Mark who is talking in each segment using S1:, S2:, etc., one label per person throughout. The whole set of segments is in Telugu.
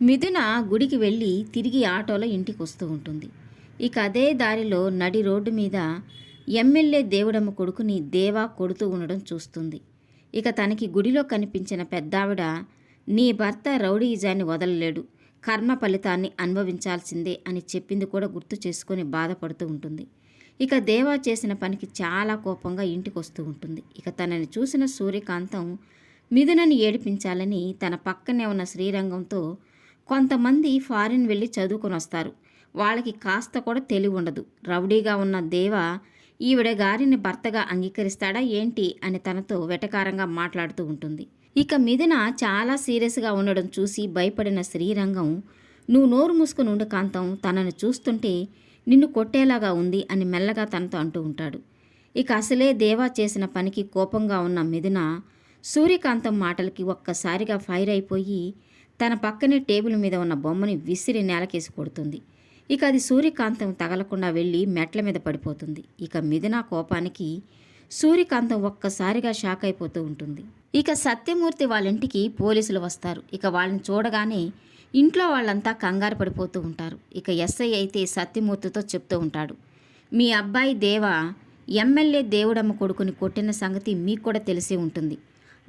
S1: మిథున గుడికి వెళ్ళి తిరిగి ఆటోలో ఇంటికి వస్తూ ఉంటుంది. ఇక అదే దారిలో నడి రోడ్డు మీద ఎమ్మెల్యే దేవుడమ్మ కొడుకుని దేవా కొడుతూ ఉండడం చూస్తుంది. ఇక తనకి గుడిలో కనిపించిన పెద్దావిడ నీ భర్త రౌడీజాన్ని వదలలేడు. కర్మ ఫలితాన్ని అనుభవించాల్సిందే అని చెప్పింది కూడా గుర్తు చేసుకొని బాధపడుతూ ఉంటుంది. ఇక దేవా చేసిన పనికి చాలా కోపంగా ఇంటికి వస్తూ ఉంటుంది. ఇక తనని చూసిన సూర్యకాంతం మిథునని ఏడిపించాలని తన పక్కనే ఉన్న శ్రీరంగంతో కొంతమంది ఫారిన్ వెళ్ళి చదువుకొని వస్తారు. వాళ్ళకి కాస్త కూడా తెలివి ఉండదు. రౌడీగా ఉన్న దేవ ఈవిడ గారిని భర్తగా అంగీకరిస్తాడా ఏంటి? అని తనతో వెటకారంగా మాట్లాడుతూ ఉంటుంది. ఇక మిథున చాలా సీరియస్గా ఉండడం చూసి భయపడిన శ్రీరంగం నువ్వు నోరు మూసుకుని ఉండు కాంతం తనను చూస్తుంటే నిన్ను కొట్టేలాగా ఉంది అని మెల్లగా తనతో అంటూ ఉంటాడు. ఇక అసలే దేవా చేసిన పనికి కోపంగా ఉన్న మిథున సూర్యకాంతం మాటలకి ఒక్కసారిగా ఫైర్ అయిపోయి తన పక్కనే టేబుల్ మీద ఉన్న బొమ్మని విసిరి నేలకేసి కొడుతుంది. ఇక అది సూర్యకాంతం తగలకుండా వెళ్ళి మెట్ల మీద పడిపోతుంది. ఇక మిథున కోపానికి సూర్యకాంతం ఒక్కసారిగా షాక్ అయిపోతూ ఉంటుంది. ఇక సత్యమూర్తి వాళ్ళ ఇంటికి పోలీసులు వస్తారు. ఇక వాళ్ళని చూడగానే ఇంట్లో వాళ్ళంతా కంగారు పడిపోతూ ఉంటారు. ఇక ఎస్ఐ అయితే సత్యమూర్తితో చెప్తూ ఉంటాడు. మీ అబ్బాయి దేవ ఎమ్మెల్యే దేవుడమ్మ కొడుకుని కొట్టిన సంగతి మీకు కూడా తెలిసి ఉంటుంది.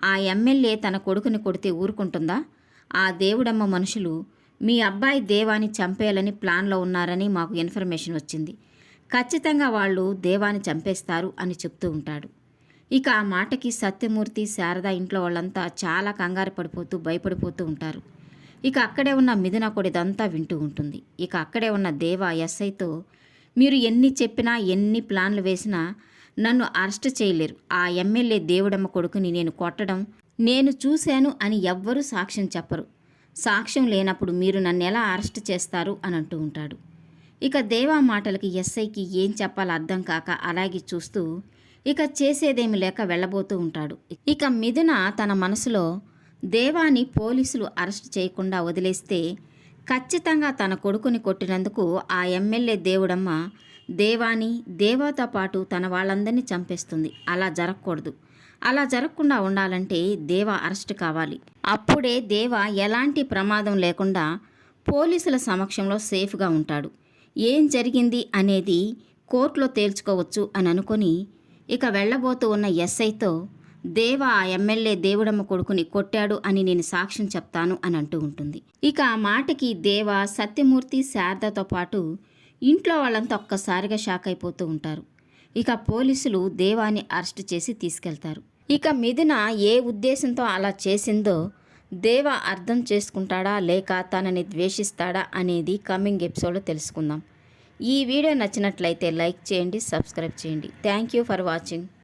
S1: ఆ ఎమ్మెల్యే తన కొడుకుని కొడితే ఊరుకుంటుందా? ఆ దేవుడమ్మ మనుషులు మీ అబ్బాయి దేవాని చంపేయాలని ప్లాన్లో ఉన్నారని మాకు ఇన్ఫర్మేషన్ వచ్చింది. ఖచ్చితంగా వాళ్ళు దేవాన్ని చంపేస్తారు అని చెప్తూ ఉంటాడు. ఇక ఆ మాటకి సత్యమూర్తి శారద ఇంట్లో వాళ్ళంతా చాలా కంగారు పడిపోతూ భయపడిపోతూ ఉంటారు. ఇక అక్కడే ఉన్న మిథున కొడిదంతా వింటూ ఉంటుంది. ఇక అక్కడే ఉన్న దేవ ఎస్ఐతో మీరు ఎన్ని చెప్పినా ఎన్ని ప్లాన్లు వేసినా నన్ను అరెస్ట్ చేయలేరు. ఆ ఎమ్మెల్యే దేవుడమ్మ కొడుకుని నేను కొట్టడం నేను చూశాను అని ఎవ్వరూ సాక్ష్యం చెప్పరు. సాక్ష్యం లేనప్పుడు మీరు నన్ను ఎలా అరెస్ట్ చేస్తారు అని అంటూ ఉంటాడు. ఇక దేవా మాటలకి ఎస్ఐకి ఏం చెప్పాలో అర్థం కాక అలాగే చూస్తూ ఇక చేసేదేమి లేక వెళ్ళబోతూ ఉంటాడు. ఇక మిథున తన మనసులో దేవాని పోలీసులు అరెస్ట్ చేయకుండా వదిలేస్తే ఖచ్చితంగా తన కొడుకుని కొట్టినందుకు ఆ ఎమ్మెల్యే దేవుడమ్మ దేవాని దేవాతో పాటు తన వాళ్ళందరినీ చంపేస్తుంది. అలా జరగకూడదు. అలా జరగకుండా ఉండాలంటే దేవ అరెస్ట్ కావాలి. అప్పుడే దేవ ఎలాంటి ప్రమాదం లేకుండా పోలీసుల సమక్షంలో సేఫ్గా ఉంటాడు. ఏం జరిగింది అనేది కోర్టులో తేల్చుకోవచ్చు అని అనుకొని ఇక వెళ్ళబోతూ ఉన్న ఎస్ఐతో దేవ ఆ ఎమ్మెల్యే దేవుడమ్మ కొడుకుని కొట్టాడు అని నేను సాక్ష్యం చెప్తాను అని అంటూ ఉంటుంది. ఇక ఆ మాటకి దేవ సత్యమూర్తి శారదతో పాటు ఇంట్లో వాళ్ళంతా ఒక్కసారిగా షాక్ అయిపోతూ ఉంటారు. ఇక పోలీసులు దేవాన్ని అరెస్ట్ చేసి తీసుకెళ్తారు. ఇక మిథున ఏ ఉద్దేశంతో అలా చేసిందో దేవ అర్థం చేసుకుంటాడా లేక తనని ద్వేషిస్తాడా అనేది కమింగ్ ఎపిసోడ్లో తెలుసుకుందాం. ఈ వీడియో నచ్చినట్లయితే లైక్ చేయండి సబ్స్క్రైబ్ చేయండి. Thank you for watching